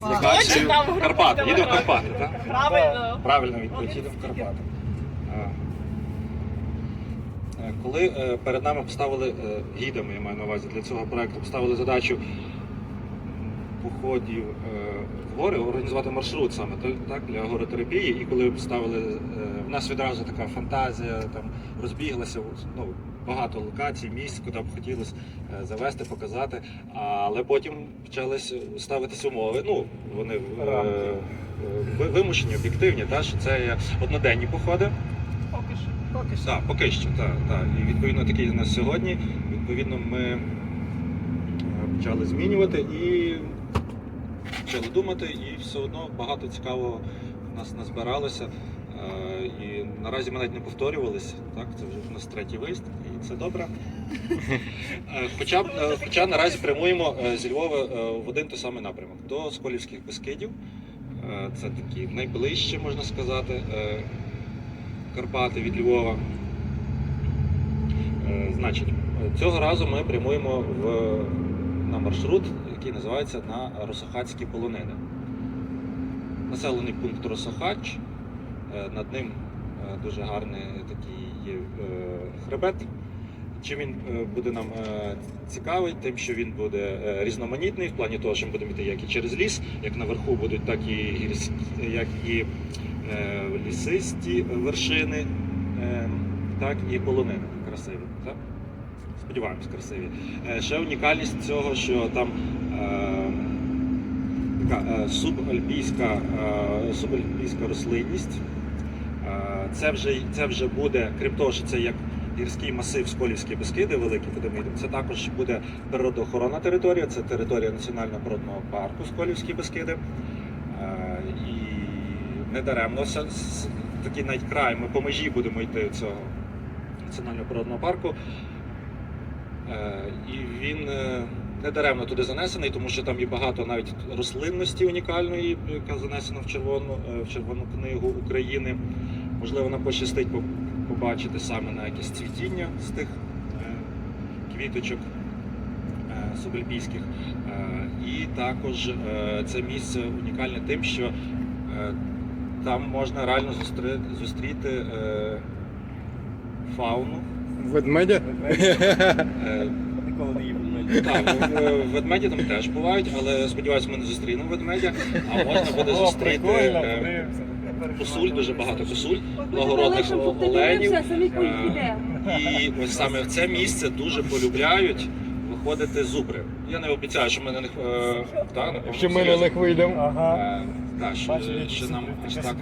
Там Карпати. Їдемо в. Карпати, так? Правильно. Правильно відповідь, їдемо в Карпати. Е, Коли е, перед нами поставили е, гідами, я маю на увазі для цього проекту, поставили задачу походів в гори, організувати маршрут саме так, для горотерапії. І коли поставили, е, в нас відразу така фантазія, там розбіглася ну, багато локацій, місць, куди б хотілося е, завести, показати. Але потім почались ставитися умови. Ну, вони е, вимушені, об'єктивні, та, що це одноденні походи. Поки що. Поки що. Так, поки що, так, так. І відповідно такий у нас сьогодні. Відповідно, ми е, почали змінювати і почали думати, і все одно багато цікавого в нас назбиралося. Е, І наразі ми навіть не повторювалися. Так, це вже в нас третій виїзд, це добре. Е, Хоча, е, хоча наразі прямуємо е, зі Львова в один той самий напрямок до Сколівських Бескидів. Це такі найближче, можна сказати, Карпати від Львова. Значить, цього разу ми прямуємо в, на маршрут, який називається на Росохацькі полонини. Населений пункт Росохач. Над ним дуже гарний такий є хребет. Чим він е, буде нам е, цікавий, тим, що він буде е, різноманітний в плані того, що ми будемо йти як і через ліс, як наверху будуть, так і як і лісисті вершини, так і полонини красиві. Так? Сподіваємось, красиві. Ще унікальність цього, що там така субальпійська, субальпійська рослинність. Це вже, це вже буде, крім того, що це як гірський масив Сколівські Бескиди великі, куди це також буде природоохоронна територія, це територія Національного природного парку Сколівські Бескиди. Е, І недаремно такий навіть край, ми по межі будемо йти цього національного природного парку. Е, І він е, недаремно туди занесений, тому що там є багато навіть рослинності унікальної, яка занесена в червону, в червону книгу України. Можливо, нам пощастить по- побачити саме на якесь цвітіння з тих е, квіточок е, субальпійських. Е, І також це місце унікальне тим, що там можна реально зустріти, зустріти фауну. Ведмедя? Е, Ніколи не їв ведмедя. Так, е, ведмеді там теж бувають, але сподіваюся, ми не зустрінемо ведмедя. А можна буде О, зустріти. Косуль, дуже багато косуль, благородних оленів. Е. І ось саме в це місце дуже полюбляють виходити зубри. Я не обіцяю, що ми на них е, та, напевно, Що ми на серйозно. них вийдемо. Ага. Е, та, що, Бачу, що нам ось так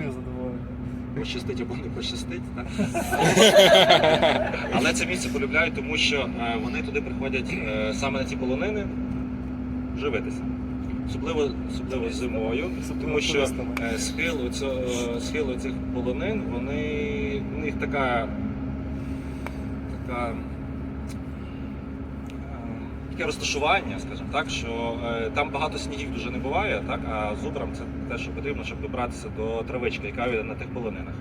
пощастить або не пощастить. та. Але це місце полюбляють, тому що е, вони туди приходять е, саме на ці полонини живитися. Особливо, особливо зимою, тому що е, схил, оцього, схил цих полонин, вони, в них така, така, е, таке розташування, скажімо так, що е, там багато снігів дуже не буває, так, а зубрам це те, що потрібно, щоб добратися до травички, яка є на тих полонинах.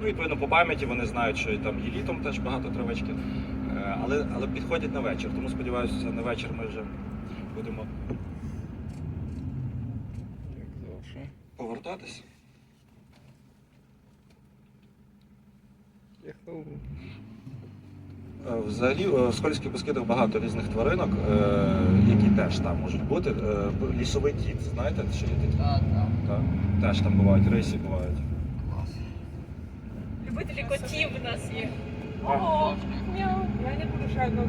Ну, відповідно, по пам'яті вони знають, що і там і літом теж багато травички, Е, але, але підходять на вечір. Тому сподіваюся, на вечір ми вже будемо повертатись. Е, Взагалі е, в Скользьких Бескидах багато різних тваринок, е, які теж там можуть бути. Лісовий кіт, знаєте, що є такі? Так, так. Теж там бувають, рисі бувають. Любителі котів у нас є. О, мяу. Я не ще одного